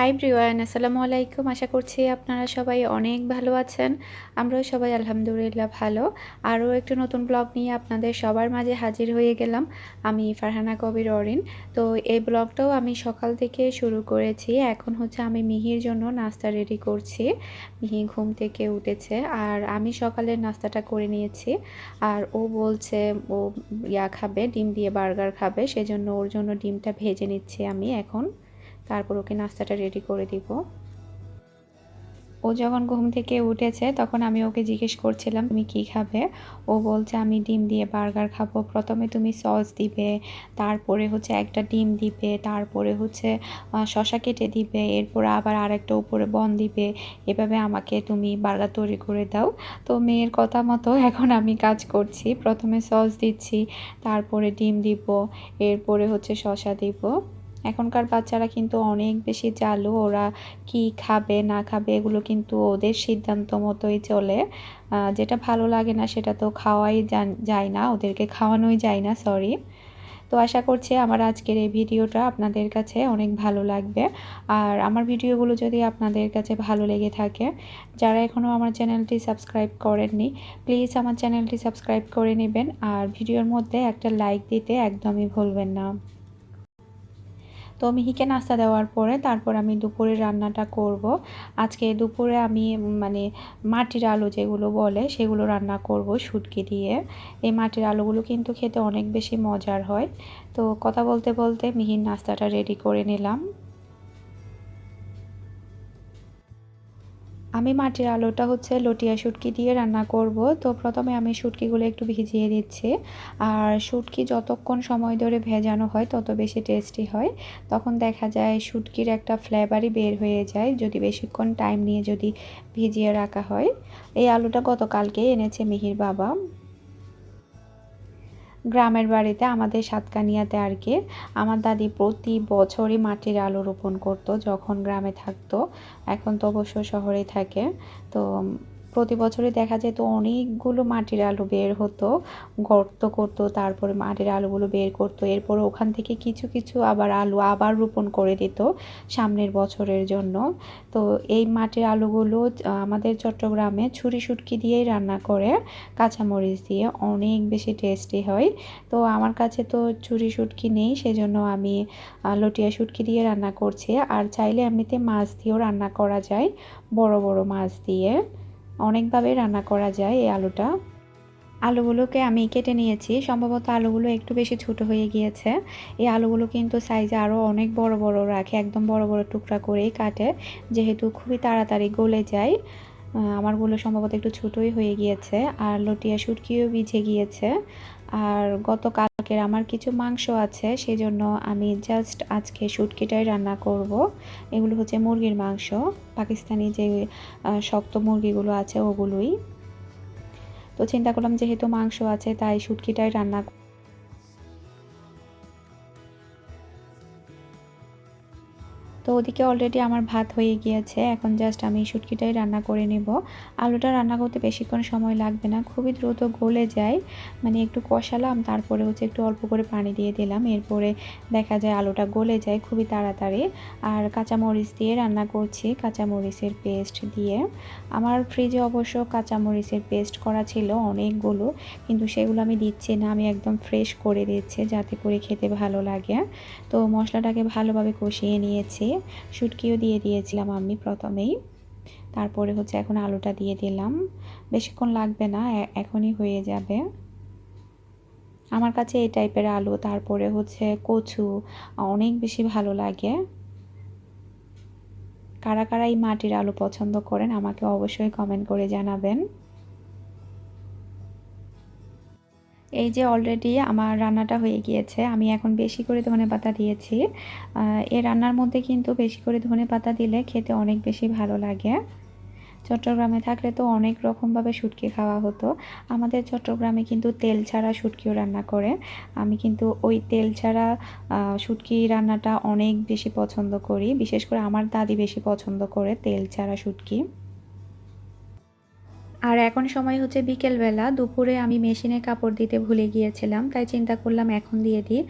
High ব্রিওয়ান আসসালামু আলাইকুম। আশা করছি আপনারা সবাই অনেক ভালো আছেন। আমরাও সবাই আলহামদুলিল্লাহ ভালো। আরও একটু নতুন ব্লগ নিয়ে আপনাদের সবার মাঝে হাজির হয়ে গেলাম। আমি ফারহানা কবির অরিন। তো এই ব্লগটাও আমি সকাল থেকে শুরু করেছি। এখন হচ্ছে আমি মিহির জন্য নাস্তা রেডি করছি। মিহি ঘুম থেকে উঠেছে আর আমি সকালের নাস্তাটা করে নিয়েছি। আর ও বলছে ও ইয়া খাবে, ডিম দিয়ে বার্গার খাবে, সেজন্য ওর জন্য ডিমটা ভেজে নিচ্ছি আমি এখন। তারপর ওকে নাস্তাটা রেডি করে দিব। ও যখন ঘুম থেকে উঠেছে, তখন আমি ওকে জিজ্ঞেস করছিলাম, তুমি কি খাবে? ও বলছে, আমি ডিম দিয়ে বার্গার খাব। প্রথমে তুমি সস দিবে, তারপরে হচ্ছে একটা ডিম দিবে, তারপরে হচ্ছে শশা কেটে দিবে, এরপর আবার আরেকটা উপরে বন দিবে। এভাবে আমাকে তুমি বার্গার তৈরি করে দাও। তো মেয়ের কথা মতো এখন আমি কাজ করছি। প্রথমে সস দিচ্ছি, তারপরে ডিম দিব, এরপরে হচ্ছে শশা দিব। এখনকার বাচ্চারা কিন্তু অনেক বেশি চালু, ওরা কি খাবে, না খাবে, এগুলো কিন্তু ওদের সিদ্ধান্ত মতোই চলে। যেটা ভালো লাগে না সেটা তো খাওয়াই যায় না, ওদেরকে খাওয়ানোই যায় না সরি তো আশা করছি আমার আজকের এই ভিডিওটা আপনাদের কাছে অনেক ভালো লাগবে। আর আমার ভিডিওগুলো যদি আপনাদের কাছে ভালো লেগে থাকে, যারা এখনও আমার চ্যানেলটি সাবস্ক্রাইব করেননি, প্লিজ আমার চ্যানেলটি সাবস্ক্রাইব করে নেবেন। আর ভিডিওর মধ্যে একটা লাইক দিতে একদমই ভুলবেন না। তো মিহিকে নাস্তা দেওয়ার পরে তারপর আমি দুপুরে রান্নাটা করব। আজকে দুপুরে আমি মানে মাটির আলু যেগুলো বলে সেগুলো রান্না করব শুটকি দিয়ে। এই মাটির আলুগুলো কিন্তু খেতে অনেক বেশি মজার হয়। তো কথা বলতে বলতে মিহির নাস্তাটা রেডি করে নিলাম। আমি মাটির আলুটা হচ্ছে লটিয়া শুটকি দিয়ে রান্না করব। তো প্রথমে আমি শুটকিগুলো একটু ভিজিয়ে দিচ্ছি। আর শুটকি যতক্ষণ সময় ধরে ভেজানো হয়, তত বেশি টেস্টি হয়। তখন দেখা যায় শুটকির একটা ফ্লেভারই বের হয়ে যায়, যদি বেশিক্ষণ টাইম নিয়ে যদি ভিজিয়ে রাখা হয়। এই আলুটা গতকালকেই এনেছে মিহির বাবা। গ্রামের বাড়িতে আমাদের সাতকানিয়াতে আর কি আমার দাদি প্রতি বছরই মাটির আলু রোপণ করতো, যখন গ্রামে থাকতো। এখন তো অবশ্য শহরে থাকে। তো প্রতি দেখা যেত অনেকগুলো মাটির আলু বের হতো, গর্ত করতো, তারপরে মাটির আলুগুলো বের করতো, এরপর ওখান থেকে কিছু কিছু আবার আলু আবার রোপণ করে দিত সামনের বছরের জন্য। তো এই মাটির আলুগুলো আমাদের চট্টগ্রামে ছুরি শুটকি দিয়েই রান্না করে, কাঁচামরিচ দিয়ে অনেক বেশি টেস্টি হয়। তো আমার কাছে তো ছুরি শুটকি নেই, সেজন্য আমি লটিয়া শুটকি দিয়ে রান্না করছি। আর চাইলে এমনিতে মাছ দিয়েও রান্না করা যায়, বড় বড় মাছ দিয়ে। অনেকভাবে রান্না করা যায় এই আলুটা। আলুগুলোকে আমি কেটে নিয়েছি। সম্ভবত আলুগুলো একটু বেশি ছোট হয়ে গিয়েছে। এই আলুগুলো কিন্তু সাইজে আরও অনেক বড় বড় রাখে, একদম বড় বড় টুকরা করেই কাটে। যেহেতু খুবই তাড়াতাড়ি গলে যায় আমারগুলো সম্ভবত একটু ছোটোই হয়ে গিয়েছে, আর লটিয়া শুটকিও ভিজে গিয়েছে। আর গতকালকের আমার কিছু মাংস আছে, সেজন্য আমি জাস্ট আজকে শুটকিটাই রান্না করব। এগুলো হচ্ছে মুরগির মাংস, পাকিস্তানি যে শক্ত মুরগিগুলো আছে ওগুলোই। তো চিন্তা করলাম যেহেতু মাংস আছে, তাই শুটকিটাই রান্না তো ওদিকে অলরেডি আমার ভাত হয়ে গিয়েছে। এখন জাস্ট আমি শুটকিটাই রান্না করে নেব। আলুটা রান্না করতে বেশিক্ষণ সময় লাগবে না। খুবই দ্রুত গলে যায়। মানে একটু কষালাম, তারপরে হচ্ছে একটু অল্প করে পানি দিয়ে দিলাম। এরপরে দেখা যায় আলুটা গলে যায় খুবই তাড়াতাড়ি। আর কাঁচামরিচ দিয়ে রান্না করছি, কাঁচামরিচের পেস্ট দিয়ে। আমার ফ্রিজে অবশ্য কাঁচামরিচের পেস্ট করা ছিল অনেকগুলো, কিন্তু সেগুলো আমি দিচ্ছি না। আমি একদম ফ্রেশ করে দিচ্ছি, যাতে করে খেতে ভালো লাগে। তো মশলাটাকে ভালোভাবে কষিয়ে নিয়েছি। শুটকিও দিয়ে দিয়েছিলাম আমি প্রথমেই। তারপরে হচ্ছে এখন আলুটা দিয়ে দিলাম। বেশিক্ষণ লাগবে না এখনই হয়ে যাবে। আমার কাছে এই টাইপের আলু, তারপরে হচ্ছে কচু, অনেক বেশি ভালো লাগে। কারা কারা এই মাটির আলু পছন্দ করেন আমাকে অবশ্যই কমেন্ট করে জানাবেন। এই যে অলরেডি আমার রান্নাটা হয়ে গিয়েছে, আমি এখন বেশি করে ধনে পাতা দিয়েছি। এই রান্নার মধ্যে কিন্তু বেশি করে ধনে পাতা দিলে খেতে অনেক বেশি ভালো লাগে। চট্টগ্রামে থাকলে তো অনেক রকমভাবে শুটকি খাওয়া হতো। আমাদের চট্টগ্রামে কিন্তু তেল ছাড়া শুটকিও রান্না করে। আমি কিন্তু ওই তেল ছাড়া শুটকি রান্নাটা অনেক বেশি পছন্দ করি। বিশেষ করে আমার দাদি বেশি পছন্দ করে তেল ছাড়া শুটকি। আর এখন সময় হচ্ছে বিকেলবেলা। দুপুরে আমি মেশিনে কাপড় দিতে ভুলে গিয়েছিলাম, তাই চিন্তা করলাম এখন দিয়ে দিই।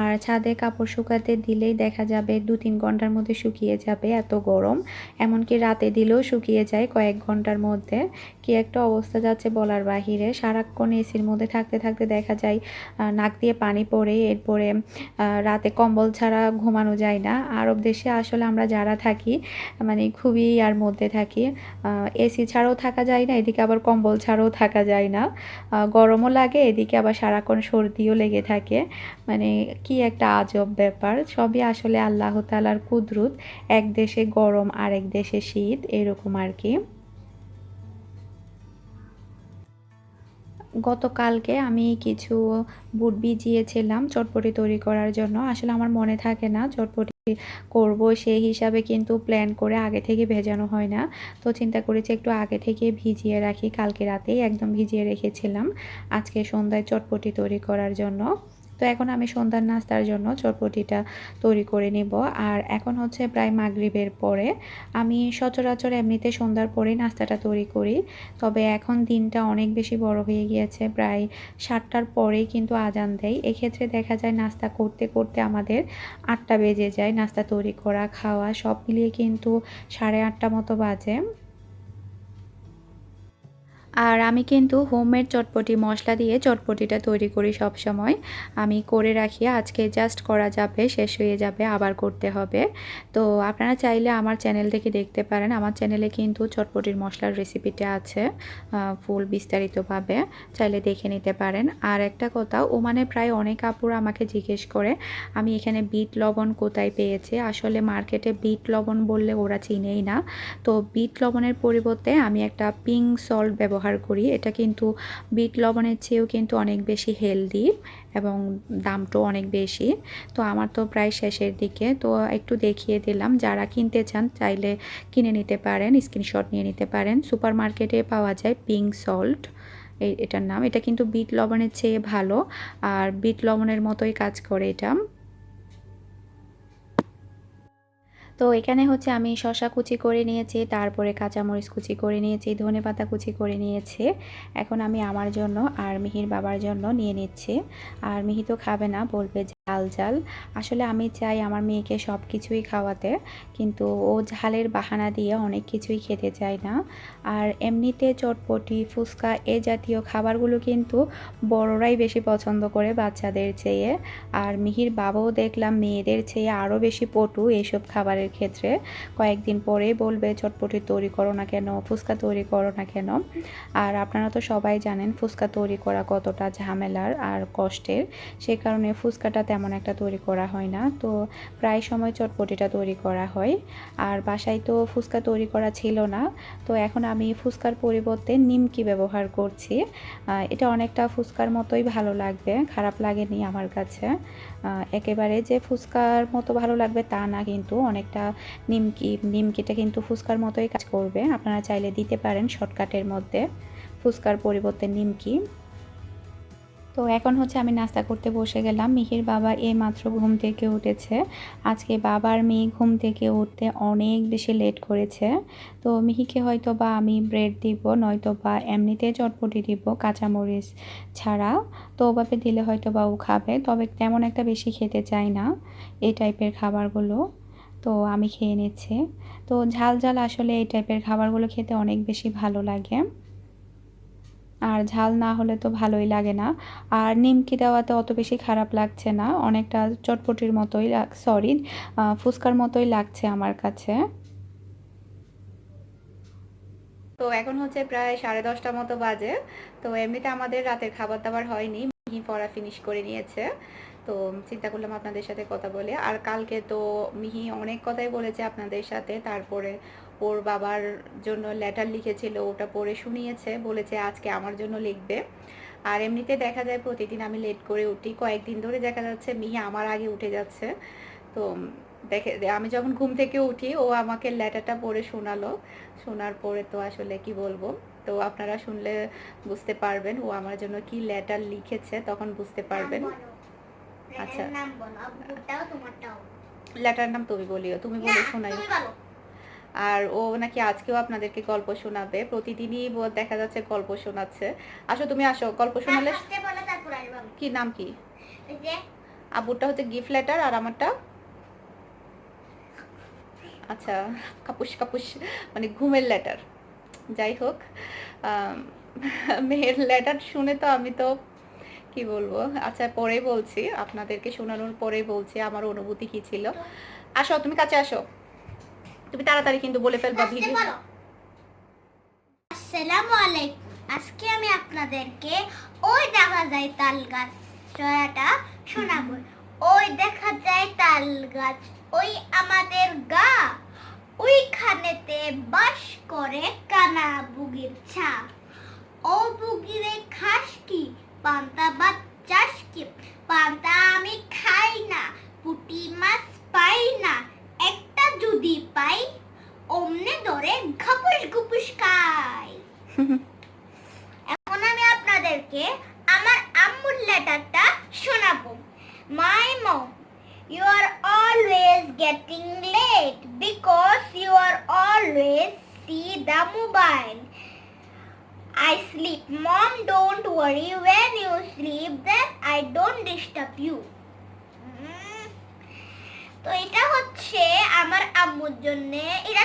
আর ছাদে কাপড় শুকাতে দিলেই দেখা যাবে দু তিন ঘণ্টার মধ্যে শুকিয়ে যাবে এত গরম। এমনকি রাতে দিলেও শুকিয়ে যায় কয়েক ঘণ্টার মধ্যে। কি একটা অবস্থা যাচ্ছে বলার বাহিরে। সারাক্ষণ এসির মধ্যে থাকতে থাকতে দেখা যায় নাক দিয়ে পানি পড়ে, এরপরে রাতে কম্বল ছাড়া ঘুমানো যায় না। আরব দেশে আসলে আমরা যারা থাকি মানে খুবই আর মধ্যে থাকি এসি ছাড়াও থাকা যায় না, এদিকে আবার কম্বল ছাড়াও থাকা যায় না। গরমও লাগে, এদিকে আবার সারাক্ষণ সর্দিও লেগে থাকে। মানে কি একটা আজব ব্যাপার। সবই আসলে আল্লাহ তালার কুদরত। এক দেশে গরম আর এক দেশে শীত, এরকম আর কি। গতকালকে আমি কিছু বুট ভিজিয়েছিলাম চটপটি তৈরি করার জন্য। আসলে আমার মনে থাকে না, চটপটি করব সেই হিসাবে কিন্তু প্ল্যান করে আগে থেকে ভেজানো হয় না। তো চিন্তা করেছি একটু আগে থেকে ভিজিয়ে রাখি, কালকে রাতেই একদম ভিজিয়ে রেখেছিলাম। আজকে সন্ধ্যায় চটপটি তৈরি করার জন্য। তো এখন আমি সন্ধ্যার নাস্তার জন্য চটপটিটা তৈরি করে নিব। আর এখন হচ্ছে প্রায় মাগরিবের পরে। আমি সচরাচর এমনিতে সন্ধ্যার পরেই নাস্তাটা তৈরি করি। তবে এখন দিনটা অনেক বেশি বড় হয়ে গিয়েছে, প্রায় সাতটার পরেই কিন্তু আজান দেয়। এক্ষেত্রে দেখা যায় নাস্তা করতে করতে আমাদের আটটা বেজে যায় নাস্তা তৈরি করা, খাওয়া, সব মিলিয়ে কিন্তু সাড়ে আটটা মতো বাজে। আর আমি কিন্তু হোমমেড চটপটি মশলা দিয়ে চটপটিটা তৈরি করি সব সময়। আমি করে রাখি, আজকে জাস্ট করা যাবে, শেষ হয়ে যাবে, আবার করতে হবে। তো আপনারা চাইলে আমার চ্যানেল থেকে দেখতে পারেন। আমার চ্যানেলে কিন্তু চটপটির মশলার রেসিপিটা আছে ফুল বিস্তারিতভাবে। চাইলে দেখে নিতে পারেন। আর একটা কথা, ওমানে প্রায় অনেক আপুর আমাকে জিজ্ঞেস করে, আমি এখানে বিট লবণ কোথায় পেয়েছি? আসলে মার্কেটে বিট লবণ বললে ওরা চিনেই না। তো বিট লবণের পরিবর্তে আমি একটা পিঙ্ক সল্ট ব্যবহার ব্যবহার করি। এটা কিন্তু বিট লবণের চেয়েও কিন্তু অনেক বেশি হেলদি এবং দামটাও অনেক বেশি। তো আমার তো প্রায় শেষের দিকে। তো একটু দেখিয়ে দিলাম, যারা কিনতে চান চাইলে কিনে নিতে পারেন স্ক্রিনশট নিয়ে নিতে পারেন। সুপার মার্কেটে পাওয়া যায় পিঙ্ক সল্ট এটার নাম। এটা কিন্তু বিট লবণের চেয়ে ভালো। আর বিট লবণের মতোই কাজ করে এটা। তো এখানে হচ্ছে আমি শশা কুচি করে নিয়েছি, তারপরে কাঁচামরিচ কুচি করে নিয়েছি, ধনে পাতা কুচি করে নিয়েছি। এখন আমি আমার জন্য আর মিহির বাবার জন্য নিয়ে নিচ্ছি। আর মিহি তো খাবে না, বলবে ঝাল ঝাল আসলে আমি চাই আমার মেয়েকে সব কিছুই খাওয়াতে, কিন্তু ও ঝালের বাহানা দিয়ে অনেক কিছুই খেতে চায় না। আর এমনিতে চটপটি, ফুচকা এ জাতীয় খাবারগুলো কিন্তু বড়রাই বেশি পছন্দ করে বাচ্চাদের চেয়ে। আর মিহির বাবাও দেখলাম মেয়েদের চেয়ে আরও বেশি পটু এসব খাবারের ক্ষেত্রে। কয়েকদিন পরেই বলবে, চটপটি তৈরি করো না কেন? ফুচকা তৈরি করো না কেন? আর আপনারা তো সবাই জানেন, ফুচকা তৈরি করা কতটা ঝামেলার আর কষ্টের। সে কারণে ফুচকাটা তেমন একটা তৈরি করা হয় না। তো প্রায় সময় চটপটিটা তৈরি করা হয়। আর বাসায় তো ফুচকা তৈরি করা ছিল না। তো এখন আমি ফুচকার পরিবর্তে নিমকি ব্যবহার করছি। এটা অনেকটা ফুচকার মতোই ভালো লাগবে, খারাপ লাগেনি আমার কাছে। একেবারে যে ফুচকার মতো ভালো লাগবে তা না কিন্তু অনেকটা নিমকি, নিমকিটা কিন্তু ফুচকার মতোই কাজ করবে। আপনারা চাইলে দিতে পারেন শর্টকাটের মধ্যে ফুচকার পরিবর্তে নিমকি। তো এখন হচ্ছে আমি নাস্তা করতে বসে গেলাম। মিহির বাবা এই মাত্র ঘুম থেকে উঠেছে। আজকে বাবার মেয়ে ঘুম থেকে উঠতে অনেক বেশি লেট করেছে। তো মিহিকে হয়তো বা আমি ব্রেড দিব নয়তো বা এমনিতে চটপটি দিব, কাঁচামরিচ ছাড়া। তো ওভাবে দিলে হয়তো বা ও খাবে, তবে তেমন একটা বেশি খেতে চায় না এই টাইপের খাবারগুলো। তো আমি খেয়ে নিচ্ছি। তো ঝাল ঝাল আসলে এই টাইপের খাবারগুলো খেতে অনেক বেশি ভালো লাগে। আর ঝাল না হলে তো ভালোই লাগে না। আর নিমকি দেওয়াতে অত বেশি খারাপ লাগছে না, অনেকটা চটপটির মতোই সরি ফুচকার মতোই লাগছে আমার কাছে। তো এখন হচ্ছে প্রায় সাড়ে দশটা মতো বাজে, তো এমনিতে আমাদের রাতের খাবার দাবার হয়নি, মিহি পড়া ফিনিশ করে নিয়েছে। তো চিন্তা করলাম আপনাদের সাথে কথা বলে। আর কালকে তো মিহি অনেক কথাই বলেছে আপনাদের সাথে, তারপরে ওর বাবার জন্য লেটার লিখেছিল ওটা পড়ে শুনিয়েছে বলেছে আজকে আমার জন্য লিখবে। আর এমনিতে দেখা যায় প্রতিদিন আমি লেট করে উঠি কয়েকদিন ধরে দেখা যাচ্ছে মিহি আমার আগে উঠে যাচ্ছে। তো দেখে আমি যখন ঘুম থেকে উঠি ও আমাকে লেটারটা পড়ে শোনালো। শোনার পরে তো আসলে কি বলব? তো আপনারা শুনলে বুঝতে পারবেন ও আমার জন্য কি লেটার লিখেছে তখন বুঝতে পারবেন। আচ্ছা। লেটার নাম তুমি বলিও তুমি বলে শোনাই। আর ও নাকি আজকেও আপনাদেরকে গল্প শোনাবে। প্রতিদিনই দেখা যাচ্ছে গল্প শোনাচ্ছে। আসো তুমি আসো গল্প শোনালে আসব আমি। কি নাম কি? আবুরটা হচ্ছে গিফট লেটার আর আমারটা? আচ্ছা কাপুস কাপুস মানে ঘুমের লেটার যাই হোক মেয়ের লেটার শুনে তো আমি তো কি বলব? আচ্ছা পরেই বলছি আপনাদেরকে শোনানোর পরেই বলছি আমার অনুভূতি কি ছিল? আসো তুমি কাছে আসো। তুমি তাড়াতাড়ি কিন্তু বলে ফেলবা ভিডিও আসসালামু আলাইকুম। আজকে আমি আপনাদেরকে ওই দেখা যায় তাল গাছ ছড়াটা শোনাবো। ওই দেখা যায় তাল গাছ ওই আমাদের গা ওইখানেতে বাস করে কানা বুগির ছা ও বুগিরে খাস কি? পান্তা ভাত চাস কি? পান্তা আমি খাই না পুটি মাছ পাই না একটা যদি পাই অমনে ধরে ঘপুস ঘুপুস খাই এখন আমি আপনাদেরকে আমার আম্মুর লেটারটা শোনাবো my mom you are always getting late because you are always see the mobile I sleep. Mom, don't worry. When you sleep, don't disturb you. Um, তো এটা হচ্ছে আমার আম্মুর জন্য এটা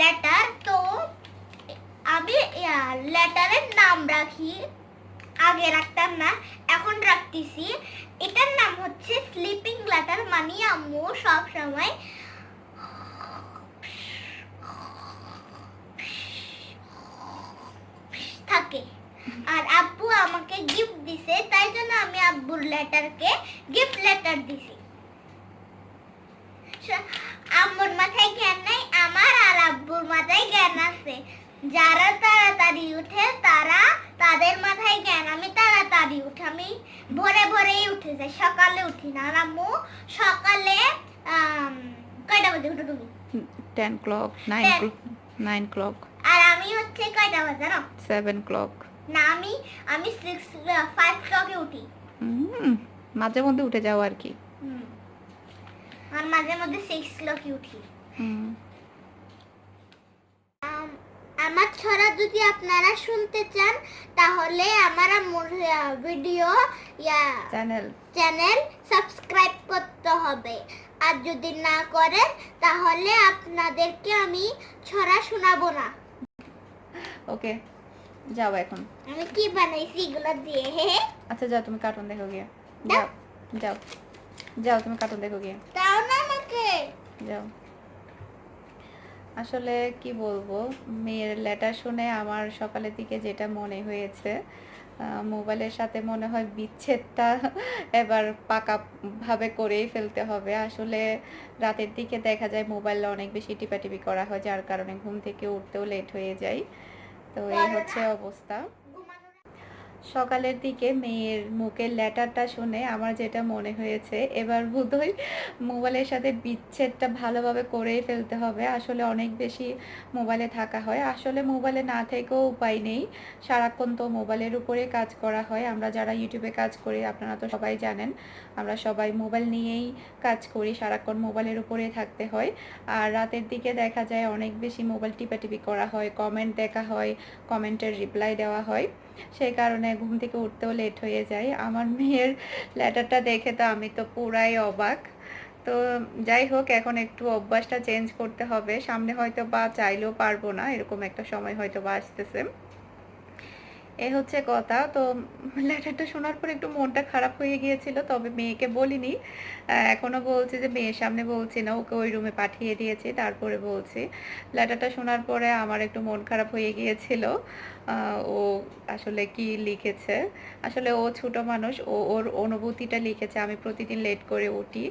লেটার তো আমি লেটারের নাম রাখি। আগে রাখতাম না এখন রাখতেছি। এটার নাম হচ্ছে স্লিপিং লেটার মানে আম্মু সব সময় থাকে। আর আব্বু আমাকে গিফট দিছে তাই জন্য আব্বুর লেটারকে গিফট লেটার দিছি। আম্মুর মাথায় জ্ঞান নাই আমার আর আব্বুর মাথায় জ্ঞান আছে। যারা তাড়াতাড়ি উঠে তারা তাদের মাথায় জ্ঞান। আমি তাড়াতাড়ি উঠে আমি ভোরে ভোরেই উঠে যাই সকালে উঠি না। আর আম্মু সকালে কয়টা বাজে? উঠো তুমি। Ten clock. নাইন ক্লক আর আমি হচ্ছে কয়টা বাজে জানো? সেভেন ক্লক না আমি আমি সিক্স ফাইভ ক্লকে উঠি। মাঝে মধ্যে উঠে যাও আর কি। হুম। আর মাঝে মধ্যে সিক্স ক্লকে উঠি। আমার ছড়া যদি আপনারা শুনতে চান তাহলে আমার ভিডিও ইয়া চ্যানেল চ্যানেল সাবস্ক্রাইব করতে হবে। আর যদি না করেন তাহলে আপনাদেরকে আমি ছড়া শোনাবো না। ওকে যাও এখন। আমি কি বানাইছি এগুলো দিয়ে। আচ্ছা যাও তুমি কার্টুন দেখো গিয়ে। যাও যাও। যাও তুমি কার্টুন দেখো গিয়ে। দাও না আমাকে। যাও। আসলে কি বলব মেয়ের লেটার শুনে আমার সকালের দিকে যেটা মনে হয়েছে মোবাইলের সাথে মনে হয় বিচ্ছেদটা এবার পাকা ভাবে করেই ফেলতে হবে। আসলে রাতের দিকে দেখা যায় মোবাইলে অনেক বেশি টিপাটিপি করা হয় যার কারণে ঘুম থেকে উঠতেও লেট হয়ে যায়। তো এই হচ্ছে অবস্থা ঘুমানোর সকালের দিকে মেয়ের মুখের লেটারটা শুনে আমার যেটা মনে হয়েছে, এবার বোধহয় মোবাইলের সাথে বিচ্ছেদটা ভালোভাবে করেই ফেলতে হবে। আসলে অনেক বেশি মোবাইলে থাকা হয়। আসলে মোবাইলে না থেকেও উপায় নেই। সারাক্ষণ তো মোবাইলের উপরে কাজ করা হয়। আমরা যারা ইউটিউবে কাজ করি, আপনারা তো সবাই জানেন, আমরা সবাই মোবাইল নিয়েই কাজ করি, সারাক্ষণ মোবাইলের উপরে থাকতে হয়। আর রাতের দিকে দেখা যায় অনেক বেশি মোবাইল টিপাটিপি করা হয় কমেন্ট দেখা হয় কমেন্টের রিপ্লাই দেওয়া হয়। সেই কারণে ঘুম থেকে উঠতেও লেট হয়ে যায়। আমার মেয়ের লেটারটা দেখে তো আমি তো পুরাই অবাক। তো যাই হোক, এখন একটু অভ্যাসটা চেঞ্জ করতে হবে। সামনে হয়তো বা চাইলেও পারব না, এরকম একটা সময় হয়তো বা আসতেছে। এ হচ্ছে কথা। তো লেটারটা শোনার পর একটু মনটা খারাপ হয়ে গিয়েছিল তবে মেয়েকে বলিনি। আহ, এখনও বলছি যে মেয়ের সামনে বলছি না ওকে ওই রুমে পাঠিয়ে দিয়েছি তারপরে বলছি। লেটারটা শোনার পরে আমার একটু মন খারাপ হয়ে গিয়েছিল। ও আসলে কি লিখেছে? আসলে ও ছোট মানুষ ও ওর অনুভূতিটা লিখেছে আমি প্রতিদিন লেট করে উঠি।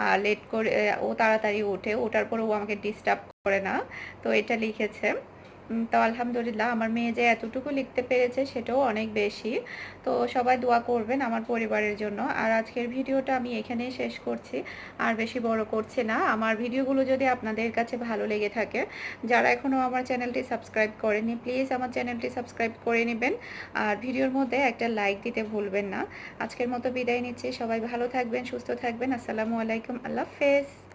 আর লেট করে ও তাড়াতাড়ি ওঠে ওঠার পর ও আমাকে ডিস্টার্ব করে না। তো এটা লিখেছে। তো আলহামদুলিল্লাহ, আমার মেয়ে যে এতটুকু লিখতে পেরেছে সেটাও অনেক বেশি। তো সবাই দোয়া করবেন আমার পরিবারের জন্য। আর আজকের ভিডিওটা আমি এখানেই শেষ করছি। আর বেশি বড় করছি না। আমার ভিডিওগুলো যদি আপনাদের কাছে ভালো লেগে থাকে, যারা এখনও আমার চ্যানেলটি সাবস্ক্রাইব করেনি প্লিজ আমার চ্যানেলটি সাবস্ক্রাইব করে নেবেন। আর ভিডিওর মধ্যে একটা লাইক দিতে ভুলবেন না। আজকের মতো বিদায় নিচ্ছি। সবাই ভালো থাকবেন, সুস্থ থাকবেন। আসসালামু আলাইকুম। আল্লাহ হাফেজ।